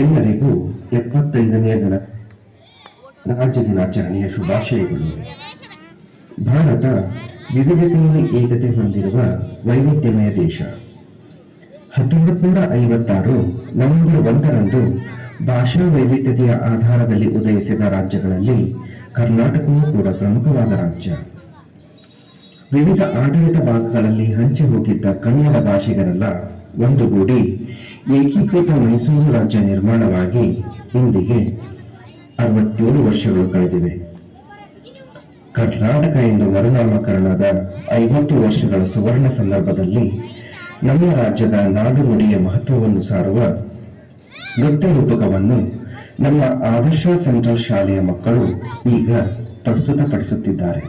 ಎಲ್ಲರಿಗೂ ಎಪ್ಪತ್ತೈದನೇ ಗಣ ರಾಜ್ಯ ದಿನಾಚರಣೆಯ ಶುಭಾಶಯಗಳು. ಭಾರತ ವಿವಿಧತೆಯಲ್ಲಿ ಏಕತೆ ಹೊಂದಿರುವ ವೈವಿಧ್ಯಮಯ ದೇಶ. ಹತ್ತೊಂಬತ್ತು ನೂರ ಐವತ್ತಾರು ನವೆಂಬರ್ ಒಂದರಂದು ಭಾಷಾ ವೈವಿಧ್ಯತೆಯ ಆಧಾರದಲ್ಲಿ ಉದಯಿಸಿದ ರಾಜ್ಯಗಳಲ್ಲಿ ಕರ್ನಾಟಕವೂ ಕೂಡ ಪ್ರಮುಖವಾದ ರಾಜ್ಯ. ವಿವಿಧ ಆಡಳಿತ ಭಾಗಗಳಲ್ಲಿ ಹಂಚಿ ಹೋಗಿದ್ದ ಕನ್ನಡ ಭಾಷಿಗರೆಲ್ಲ ಒಂದುಗೂಡಿ ಏಕೀಕೃತ ಮೈಸೂರು ರಾಜ್ಯ ನಿರ್ಮಾಣವಾಗಿ ಇಂದಿಗೆ ಅರವತ್ತೇಳು ವರ್ಷಗಳು ಕಳೆದಿವೆ. ಕರ್ನಾಟಕ ಎಂದು ಮರುನಾಮಕರಣದ ಐವತ್ತು ವರ್ಷಗಳ ಸುವರ್ಣ ಸಂದರ್ಭದಲ್ಲಿ ನಮ್ಮ ರಾಜ್ಯದ ನಾಡು ನುಡಿಯ ಮಹತ್ವವನ್ನು ಸಾರುವ ನೃತ್ಯ ರೂಪಕವನ್ನು ನಮ್ಮ ಆದರ್ಶ ಸೆಂಟ್ರಲ್ ಶಾಲೆಯ ಮಕ್ಕಳು ಈಗ ಪ್ರಸ್ತುತಪಡಿಸುತ್ತಿದ್ದಾರೆ.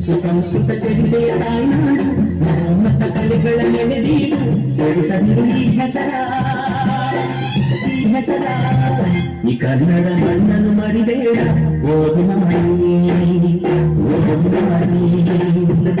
ಸುಸಂಸ್ಕೃತ ಚರಿತೆಯ ತಾಯ್ನಾಡು ನಮ್ಮತ್ತ ಕಲೆಗಳ ನೆನೆದೀಡು ಬೆಳೆಸದಿರು ಈ ಹೆಸರ ಈ ಹೆಸರ ಈ ಕನ್ನಡ ಮಣ್ಣನ್ನು ಮರಿಬೇಡ ಹೋಗಿ ಮಾಡಿ ಹೋಗಿ ಮಾಡಿ ಈ ಮಣ್ಣಿನ